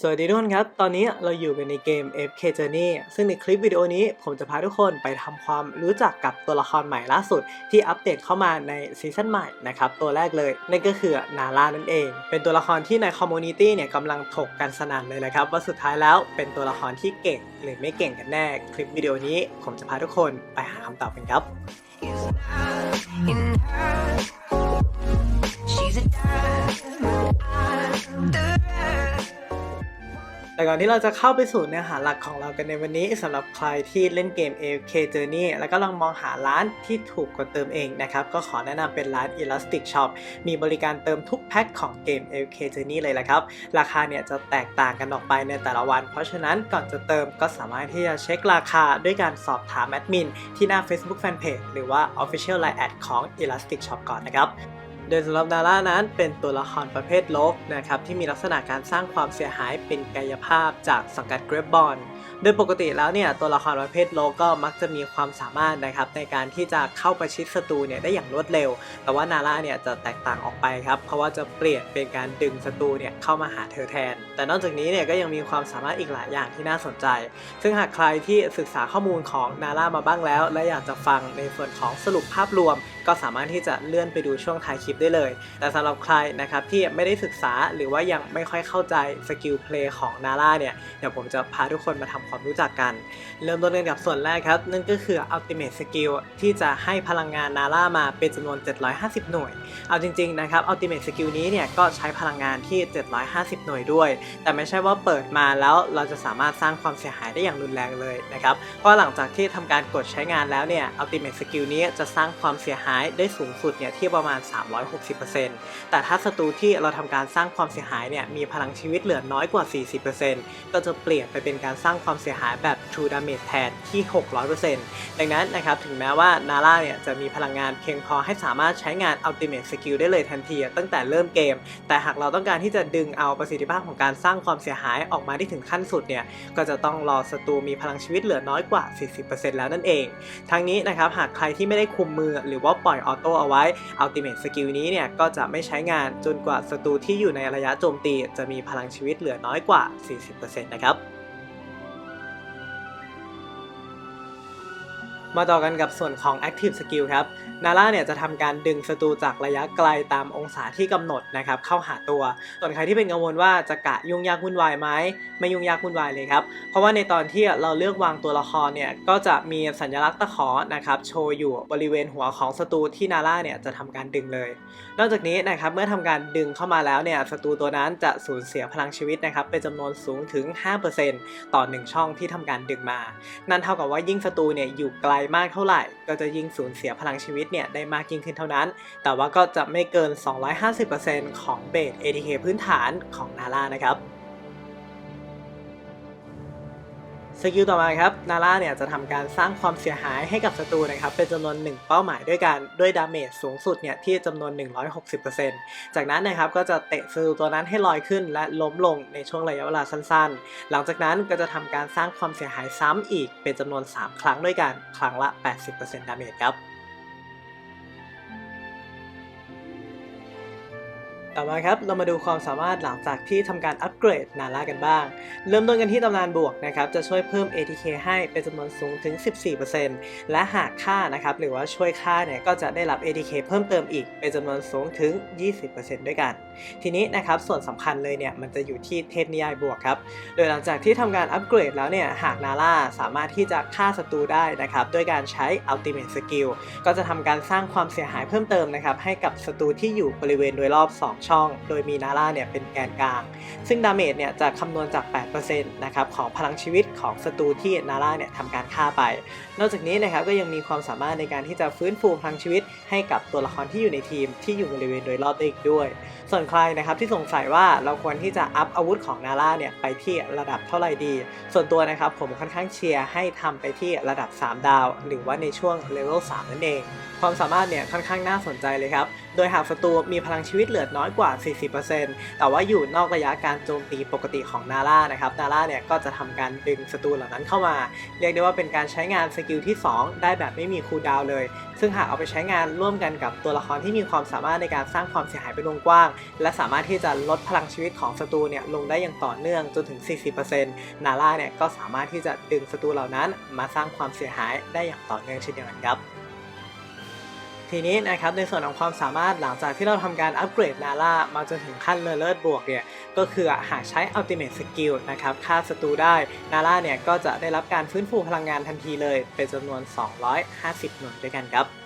สวัสดีทุกคนครับ ตอนนี้เราอยู่กันในเกม FK Journey ซึ่งในคลิปวิดีโอนี้ผมจะพาทุกคนไปทำความรู้จักกับตัวละครใหม่ล่าสุด ที่อัปเดตเข้ามาในซีซั่นใหม่นะครับ ตัวแรกเลย นั่นก็คือนาร่านั่นเอง เป็นตัวละครที่ในคอมมูนิตี้เนี่ยกำลังถกกันสนั่นเลยนะครับ ว่าสุดท้ายแล้วเป็นตัวละครที่เก่งหรือไม่เก่งกันแน่ คลิปวิดีโอนี้ผมจะพาทุกคนไปหาคำตอบกันครับ She's a diamond under. แต่ก่อนที่เราจะเข้าไปสู่เนื้อหาหลักของเรากันในวันนี้สำหรับใครที่เล่นเกม AFK Journey แล้วก็ลองมองหาร้านที่ถูกกว่าเติมเองนะครับ ก็ขอแนะนำเป็นร้าน Elastic Shop มีบริการเติมทุกแพ็คของเกม AFK Journey เลยละครับ ราคาเนี่ยจะแตกต่างกันออกไปในแต่ละวัน เพราะฉะนั้นก่อนจะเติมก็สามารถที่จะเช็คราคาด้วยการสอบถามแอดมินที่หน้า Facebook Fanpage หรือว่า Official Line Ad ของ Elastic Shop ก่อนนะครับ โดยสำหรับดาร่านั้นเป็นตัวละครประเภทโลกนะครับที่มีลักษณะการสร้างความเสียหายเป็นกายภาพจากสังกัดเกรฟบอลโดยปกติแล้วเนี่ยตัวละครประเภทโลกก็มักจะมีความสามารถนะครับในการที่จะเข้าประชิดศัตรูเนี่ยได้อย่างรวดเร็ว แต่ว่านาร่าเนี่ยจะแตกต่างออกไปครับเพราะว่าจะเปลี่ยนเป็นการดึงศัตรูเนี่ยเข้ามาหาเธอแทน แต่นอกจากนี้เนี่ยก็ยังมีความสามารถอีกหลายอย่างที่น่าสนใจ ซึ่งหากใครที่ศึกษาข้อมูลของนาร่ามาบ้างแล้ว และอยากจะฟังในส่วนของสรุปภาพรวม ก็สามารถที่จะเลื่อนไปดูช่วงท้ายคลิปได้เลย แต่สำหรับใครนะครับที่ไม่ได้ศึกษาหรือว่ายังไม่ค่อยเข้าใจสกิลเพลย์ของนาร่าเนี่ยเดี๋ยวผมจะพาทุกคนมาทำความรู้จักกัน เริ่มต้นกันกับส่วนแรกครับ นั่นก็คือ Ultimate Skill ที่จะให้พลังงานนาร่ามาเป็นจำนวน 750 หน่วย เอาจริงๆนะครับ Ultimate Skill นี้เนี่ยก็ใช้พลังงานที่ 750 หน่วยด้วย แต่ไม่ใช่ว่าเปิดมาแล้วเราจะสามารถสร้างความเสียหายได้อย่างรุนแรงเลยนะครับเพราะหลังจากที่ทำการกดใช้งานแล้วเนี่ย Ultimate Skill นี้จะสร้างความเสียหายได้สูงสุดเนี่ยที่ประมาณ 360%แต่ถ้าศัตรูที่เราทำการสร้างความเสียหายเนี่ยมีพลังชีวิตเหลือน้อยกว่า 40%ก็จะเปลี่ยนไปเป็นการสร้างความเสียหายแบบ True Damage แทนที่ 600%ดังนั้นนะครับถึงแม้ว่านาร่าเนี่ยจะมีพลังงานเพียงพอให้สามารถใช้งาน Ultimate Skill ได้เลยทันทีตั้งแต่เริ่มเกม แต่หากเราต้องการที่จะดึงเอาประสิทธิภาพของการสร้างความเสียหายออกมาได้ถึงขั้นสุดเนี่ยก็จะต้องรอศัตรูมีพลังชีวิตเหลือน้อยกว่า 40%แล้วนั่นเอง ทั้งนี้นะครับหากใครที่ไม่ได้คุมมือหรือว่าปล่อยออโต้เอาไว้ Ultimate Skill นี้เนี่ยก็จะไม่ใช้งานจนกว่าศัตรูที่อยู่ในระยะโจมตี จะมีพลังชีวิตเหลือน้อยกว่า 40%นะครับ มาต่อกันกับส่วนของ Active Skill ครับนาร่าเนี่ยจะทำการดึงศัตรูจากระยะไกลตามองศาที่กำหนดนะครับเข้าหาตัว ส่วนใครที่เป็นกังวลว่าจะกะยุ่งยากวุ่นวายไหมไม่ยุ่งยากวุ่นวายเลยครับ เพราะว่าในตอนที่เราเลือกวางตัวละครเนี่ยก็จะมีสัญลักษณ์ตะขอนะครับโชว์อยู่บริเวณหัวของศัตรูที่นาร่าเนี่ยจะทำการดึงเลย นอกจากนี้นะครับเมื่อทำการดึงเข้ามาแล้วเนี่ยศัตรูตัวนั้นจะสูญเสียพลังชีวิตนะครับเป็นจำนวนสูงถึง 5%ต่อ 1 ช่องที่ทำการดึงมา นั่นเท่ากับว่ายิ่งศัตรูเนี่ยอยู่ไกลมากเท่าไหร่ ก็จะยิ่งสูญเสียพลังชีวิตเนี่ยได้มากยิ่งขึ้นเท่านั้น แต่ว่าก็จะไม่เกิน 250%ของเบส ATK พื้นฐานของนาร่านะครับ สกิลต่อมาครับนาร่าเนี่ยจะทำการสร้างความเสียหายให้กับศัตรูนะครับเป็นจำนวน 1 เป้าหมายด้วยกันด้วยดาเมจสูงสุดเนี่ยที่จำนวน 160%จากนั้นนะครับก็จะเตะศัตรูตัวนั้นให้ลอยขึ้นและล้มลงในช่วงระยะเวลาสั้นๆ หลังจากนั้นก็จะทำการสร้างความเสียหายซ้ำอีกเป็นจำนวน 3 ครั้งด้วยกัน ครั้งละ 80%ดาเมจครับ ต่อมาครับเรามาดูความสามารถหลังจากที่ทำการอัปเกรดนาร่ากันบ้าง เริ่มต้นกันที่ตำนานบวกนะครับจะช่วยเพิ่ม ATK ให้เป็นจำนวนสูงถึง 14%และหากฆ่านะครับหรือว่าช่วยฆ่าเนี่ยก็จะได้รับ ATK เพิ่มเติมอีกเป็นจำนวนสูงถึง 20%ด้วยกัน ทีนี้นะครับส่วนสำคัญเลยเนี่ยมันจะอยู่ที่เทพนิยายบวกครับโดยหลังจากที่ทำการอัปเกรดแล้วเนี่ยหากนาร่าสามารถที่จะฆ่าศัตรูได้นะครับด้วยการใช้ Ultimate Skill ก็จะทำการสร้างความเสียหายเพิ่มเติมนะครับให้กับศัตรูที่อยู่บริเวณโดยรอบ 2ช่อง โดยมีนาร่าเนี่ยเป็นแกนกลาง ซึ่งดาเมจเนี่ยจะคำนวณจาก 8%นะครับของพลังชีวิตของศัตรูที่นาร่าเนี่ยทำการฆ่าไป นอกจากนี้นะครับก็ยังมีความสามารถในการที่จะฟื้นฟูพลังชีวิต ให้กับตัวละครที่อยู่ในทีมที่อยู่บริเวณโดยรอบได้อีกด้วย ส่วนใครนะครับที่สงสัยว่าเราควรที่จะอัพอาวุธของนาร่าเนี่ยไปที่ระดับเท่าไหร่ดี ส่วนตัวนะครับผมค่อนข้างเชียร์ให้ทำไปที่ระดับ 3 ดาว หรือว่าในช่วงเลเวล3นั่นเอง ความสามารถเนี่ยค่อนข้างน่าสนใจเลยครับ โดยหากศัตรูมีพลังชีวิตเหลือน้อยกว่า 40%แต่ว่าอยู่นอกระยะการโจมตีปกติของนาร่านะครับนาร่าเนี่ยก็จะทำการดึงศัตรูเหล่านั้นเข้ามา เรียกได้ว่าเป็นการใช้งานสกิลที่ 2 ได้แบบไม่มีคูลดาวน์เลย ซึ่งหากเอาไปใช้งานร่วมกันกับตัวละครที่มีความสามารถในการสร้างความเสียหายเป็นวงกว้าง และสามารถที่จะลดพลังชีวิตของศัตรูเนี่ยลงได้อย่างต่อเนื่องจนถึง 40%นาร่าเนี่ยก็สามารถที่จะดึงศัตรูเหล่านั้นมาสร้างความเสียหายได้อย่างต่อเนื่องเช่นเดียวกันครับ ทีนี้นะครับในส่วนของความสามารถหลังจากที่เราทำการอัปเกรดนาร่ามาจนถึงขั้นเลเลิศบวกเนี่ยก็คือหากใช้อัลติเมทสกิลนะครับฆ่าศัตรูได้นาร่าเนี่ยก็จะได้รับการฟื้นฟูพลังงานทันทีเลย เป็นจำนวน 250 หน่วยด้วยกันครับ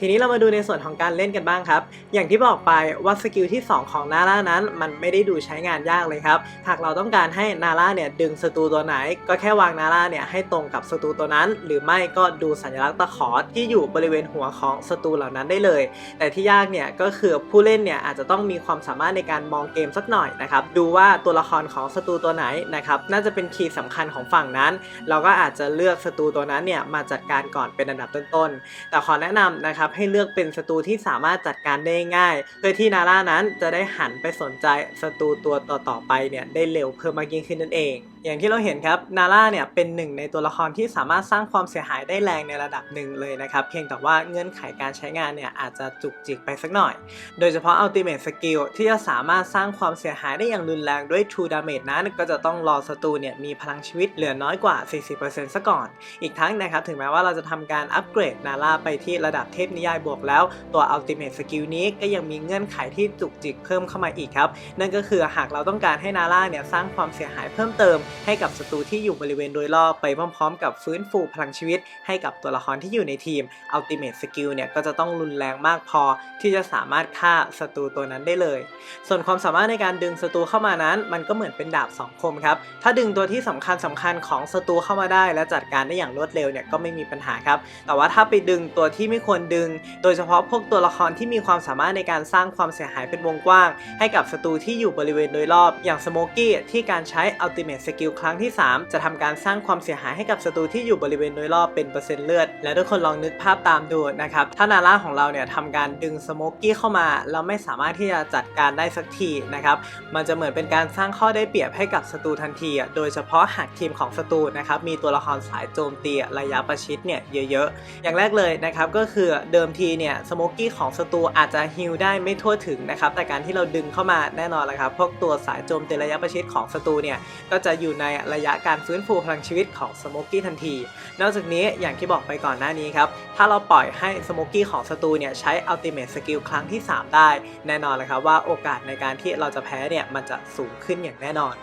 ทีนี้เรามาดูในส่วนของการเล่นกันบ้างครับ อย่างที่บอกไปว่าสกิลที่ 2 ของนาร่านั้น มันไม่ได้ดูใช้งานยากเลยครับ หากเราต้องการให้นาร่าเนี่ยดึงศัตรูตัวไหน ก็แค่วางนาร่าเนี่ยให้ตรงกับศัตรูตัวนั้น หรือไม่ก็ดูสัญลักษณ์ตะขอที่อยู่บริเวณหัวของศัตรูเหล่านั้นได้เลย แต่ที่ยากเนี่ยก็คือผู้เล่นเนี่ยอาจจะต้องมีความสามารถในการมองเกมสักหน่อยนะครับ ดูว่าตัวละครของศัตรูตัวไหนนะครับน่าจะเป็นคีย์สำคัญของฝั่งนั้น เราก็อาจจะเลือกศัตรูตัวนั้นเนี่ยมาจัดการก่อนเป็นอันดับต้นๆ แต่ขอแนะนำนะครับให้เลือกเป็นศัตรูที่สามารถจัดการได้ง่าย เพื่อที่นาร่านั้นจะได้หันไปสนใจศัตรูตัวต่อๆไปเนี่ยได้เร็วเพิ่มมากยิ่งขึ้นนั่นเองอย่างที่เราเห็นครับนาร่าเนี่ยเป็นหนึ่งในตัวละครที่สามารถสร้างความเสียหายได้แรงในระดับหนึ่งเลยนะครับ เพียงแต่ว่าเงื่อนไขการใช้งานเนี่ยอาจจะจุกจิกไปสักหน่อย โดยเฉพาะ Ultimate Skill ที่จะสามารถสร้างความเสียหายได้อย่างรุนแรงด้วย True Damage นั้นก็จะต้องรอศัตรูเนี่ยมีพลังชีวิตเหลือน้อยกว่า 40%ซะก่อน อีกทั้งนะครับถึงแม้ว่าเราจะทำการอัปเกรดนาร่าไปที่ระดับเทพนิยายบวกแล้ว ตัว Ultimate Skill นี้ก็ยังมีเงื่อนไขที่จุกจิกเพิ่มเข้ามาอีกครับนั่นก็คือหากเราต้องการให้นาร่าเนี่ยสร้างความเสียหายเพิ่มเติมให้กับศัตรูที่อยู่บริเวณโดยรอบไปพร้อมๆ กับฟื้นฟูพลังชีวิต ให้กับตัวละครที่อยู่ในทีม Ultimate Skill เนี่ยก็จะต้องรุนแรงมากพอที่จะสามารถฆ่าศัตรูตัวนั้นได้เลย ส่วนความสามารถในการดึงศัตรูเข้ามานั้น มันก็เหมือนเป็นดาบสองคมครับถ้าดึงตัวที่สำคัญสำคัญของศัตรูเข้ามาได้ และจัดการได้อย่างรวดเร็วเนี่ยก็ไม่มีปัญหาครับ แต่ว่าถ้าไปดึงตัวที่ไม่ควรดึง โดยเฉพาะพวกตัวละครที่มีความสามารถในการสร้างความเสียหายเป็นวงกว้าง ให้กับศัตรูที่อยู่บริเวณโดยรอบ อย่างสโมกี้ที่การใช้อัลติเมท Ultimate Skill ครั้งที่ 3 จะทำการสร้างความเสียหายให้กับศัตรูที่อยู่บริเวณโดยรอบเป็นเปอร์เซ็นต์เลือด และทุกคนลองนึกภาพตามดูนะครับ ถ้านาร่าของเราเนี่ยทำการดึงสโมกี้เข้ามาแล้วไม่สามารถที่จะจัดการได้สักทีนะครับ มันจะเหมือนเป็นการสร้างข้อได้เปรียบให้กับศัตรูทันที โดยเฉพาะหากทีมของศัตรูนะครับมีตัวละครสายโจมตีระยะประชิดเนี่ยเยอะๆ อย่างแรกเลยนะครับก็คือเดิมทีเนี่ยสโมกี้ของศัตรูอาจจะฮิลได้ไม่ทั่วถึงนะครับแต่การที่เราดึงเข้ามาแน่นอนเลยครับพวกตัวสายโจมตีระยะประชิดของศัตรูเนี่ยก็จะอยู่ในระยะการฟื้นฟูพลังชีวิตของสโมกี้ทันที นอกจากนี้อย่างที่บอกไปก่อนหน้านี้ครับ ถ้าเราปล่อยให้สโมกี้ของศัตรูเนี่ยใช้ Ultimate Skill ครั้งที่ 3 ได้ แน่นอนเลยครับว่าโอกาสในการที่เราจะแพ้เนี่ยมันจะสูงขึ้นอย่างแน่นอน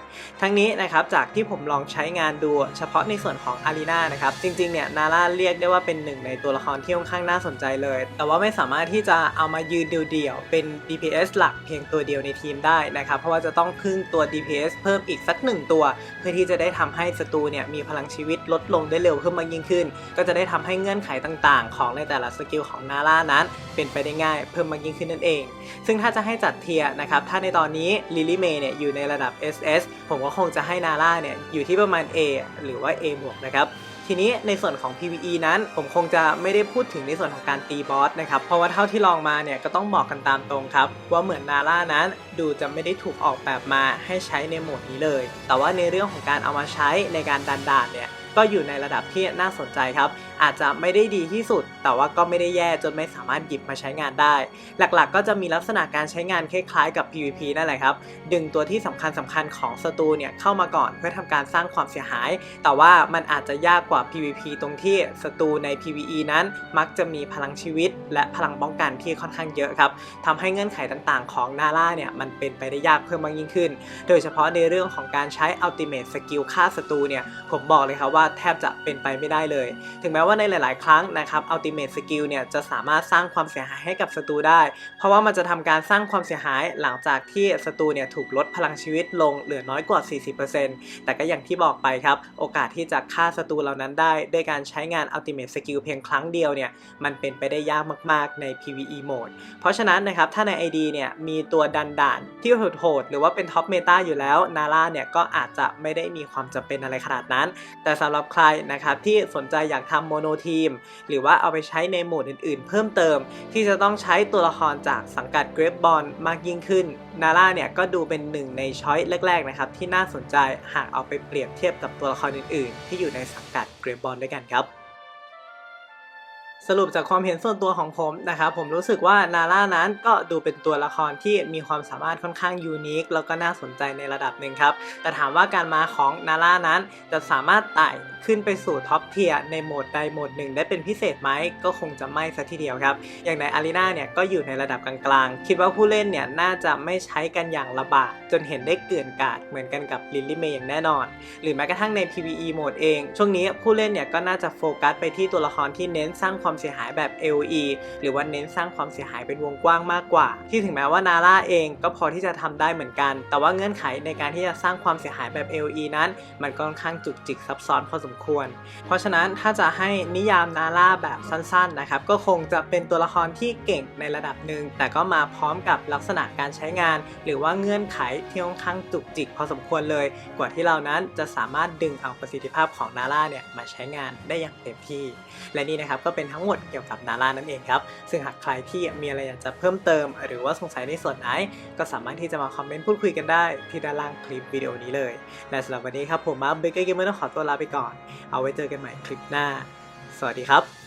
ทั้งนี้นะครับจากที่ผมลองใช้งานดูเฉพาะในส่วนของอารีนานะครับจริงๆเนี่ยนาร่าเรียกได้ว่าเป็นหนึ่งในตัวละครที่ค่อนข้างน่าสนใจเลย แต่ว่าไม่สามารถที่จะเอามายืนเดี่ยวๆเป็น DPS หลักเพียงตัวเดียวในทีมได้นะครับเพราะว่าจะต้องพึ่งตัว DPS เพิ่มอีกสักหนึ่งตัว พื่อที่จะได้ทำให้ศัตรูเนี่ยมีพลังชีวิตลดลงได้เร็วขึ้นมากยิ่งขึ้น ก็จะได้ทำให้เงื่อนไขต่างๆ ของในแต่ละสกิลของนาร่านั้นเป็นไปได้ง่ายเพิ่มมากยิ่งขึ้นนั่นเอง ซึ่งถ้าจะให้จัดเทียนะครับถ้าในตอนนี้ลิลี่เมย์เนี่ยอยู่ในระดับ SS ผมก็คงจะให้นาร่าเนี่ยอยู่ที่ประมาณ A หรือว่า A บวกนะครับ ทีนี้ในส่วนของ PVE นั้นผมคงจะไม่ได้พูดถึงในส่วนของการตีบอสนะครับ เพราะว่าเท่าที่ลองมาเนี่ยก็ต้องบอกกันตามตรงครับ ว่าเหมือนนาร่านั้นดูจะไม่ได้ถูกออกแบบมาให้ใช้ในโหมดนี้เลย แต่ว่าในเรื่องของการเอามาใช้ในการดันดานเนี่ยก็อยู่ในระดับที่น่าสนใจครับอาจจะไม่ได้ดีที่สุด แต่ว่าก็ไม่ได้แย่จนไม่สามารถหยิบมาใช้งานได้ หลักๆ ก็จะมีลักษณะการใช้งานคล้ายๆ กับ PVP นั่นแหละครับ ดึงตัวที่สำคัญสำคัญของศัตรูเนี่ยเข้ามาก่อนเพื่อทำการสร้างความเสียหาย แต่ว่ามันอาจจะยากกว่า PVP ตรงที่ศัตรูใน PVE นั้นมักจะมีพลังชีวิต และพลังป้องกันที่ค่อนข้างเยอะครับทำให้เงื่อนไขต่างๆ ของนาร่าเนี่ยมันเป็นไปได้ยากเพิ่มมากยิ่งขึ้น โดยเฉพาะในเรื่องของการใช้ Ultimate Skill ฆ่าศัตรูเนี่ยผมบอกเลยครับว่าแทบจะเป็นไปไม่ได้เลย ถึงแม้ว่าในหลาย ๆ ครั้งนะครับ Ultimate Skill เนี่ยจะสามารถสร้างความเสียหายให้กับศัตรูได้ เพราะว่ามันจะทำการสร้างความเสียหายหลังจากที่ศัตรูเนี่ยถูกลดพลังชีวิตลงเหลือน้อยกว่า 40%แต่ก็อย่างที่บอกไปครับ โอกาสที่จะฆ่าศัตรูเหล่านั้นได้ ด้วยการใช้งาน Ultimate Skill เพียงครั้งเดียวเนี่ยมันเป็นไปได้ยากมาก ๆ ใน PVE Mode เพราะฉะนั้นนะครับถ้าใน ID เนี่ยมีตัวดันด่านที่โหดๆหรือว่าเป็นท็อปเมตาอยู่แล้วนาร่าเนี่ยก็อาจจะไม่ได้มีความจำเป็นอะไรขนาดนั้น แต่สำหรับใครนะครับที่สนใจอยากทำโมโนทีม หรือว่าเอาไปใช้ในโหมดอื่นๆ เพิ่มเติม ที่จะต้องใช้ตัวละครจากสังกัดเกรฟบอลมากยิ่งขึ้นนาร่าเนี่ยก็ดูเป็นหนึ่งในช้อยแรกๆนะครับที่น่าสนใจหากเอาไปเปรียบเทียบกับตัวละครอื่นๆ ที่อยู่ในสังกัดเกรฟบอลด้วยกันครับ สรุปจากความเห็นส่วนตัวของผมนะครับผมรู้สึกว่านาร่านั้นก็ดูเป็นตัวละครที่มีความสามารถค่อนข้างยูนิคแล้วก็น่าสนใจในระดับหนึ่งครับ แต่ถามว่าการมาของนาร่านั้นจะสามารถไต่ขึ้นไปสู่ท็อปเทียร์ในโหมดใดโหมดหนึ่งได้เป็นพิเศษไหมก็คงจะไม่สัทีเดียวครับ อย่างในอารีนาเนี่ยก็อยู่ในระดับกลางๆ คิดว่าผู้เล่นเนี่ยน่าจะไม่ใช้กันอย่างระบาดจนเห็นได้เกลื่อนกาดเหมือนกันกับลิลลี่เมย์อย่างแน่นอน หรือแม้กระทั่งใน PVE โหมดเอง ช่วงนี้ผู้เล่นเนี่ยก็น่าจะโฟกัสไปที่ตัวละครที่เน้นสร้างความเสียหายแบบ AOE หรือว่าเน้นสร้างความเสียหายเป็นวงกว้างมากกว่า ที่ถึงแม้ว่านาร่าเองก็พอที่จะทำได้เหมือนกัน แต่ว่าเงื่อนไขในการที่จะสร้างความเสียหายแบบ AOE นั้น มันก็ค่อนข้างจุกจิกซับซ้อนพอสมควร เพราะฉะนั้นถ้าจะให้นิยามนาร่าแบบสั้นๆนะครับก็คงจะเป็นตัวละครที่เก่งในระดับหนึ่งแต่ก็มาพร้อมกับลักษณะการใช้งาน หรือว่าเงื่อนไขที่ค่อนข้างจุกจิกพอสมควรเลย กว่าที่เรานั้นจะสามารถดึงเอาประสิทธิภาพของนาร่าเนี่ยมาใช้งานได้อย่างเต็มที่ และนี่นะครับก็เป็นทั้งหมดเกี่ยวกับนารานั่นเองครับ ซึ่งหากใครที่มีอะไรอยากจะเพิ่มเติม หรือว่าสงสัยในส่วนไหน ก็สามารถที่จะมาคอมเมนต์พูดคุยกันได้ที่ด้านล่างคลิปวิดีโอนี้เลย และสำหรับวันนี้ครับผมมาเบเกอร์เกมเมอร์ต้องขอตัวลาไปก่อน เอาไว้เจอกันใหม่คลิปหน้า สวัสดีครับ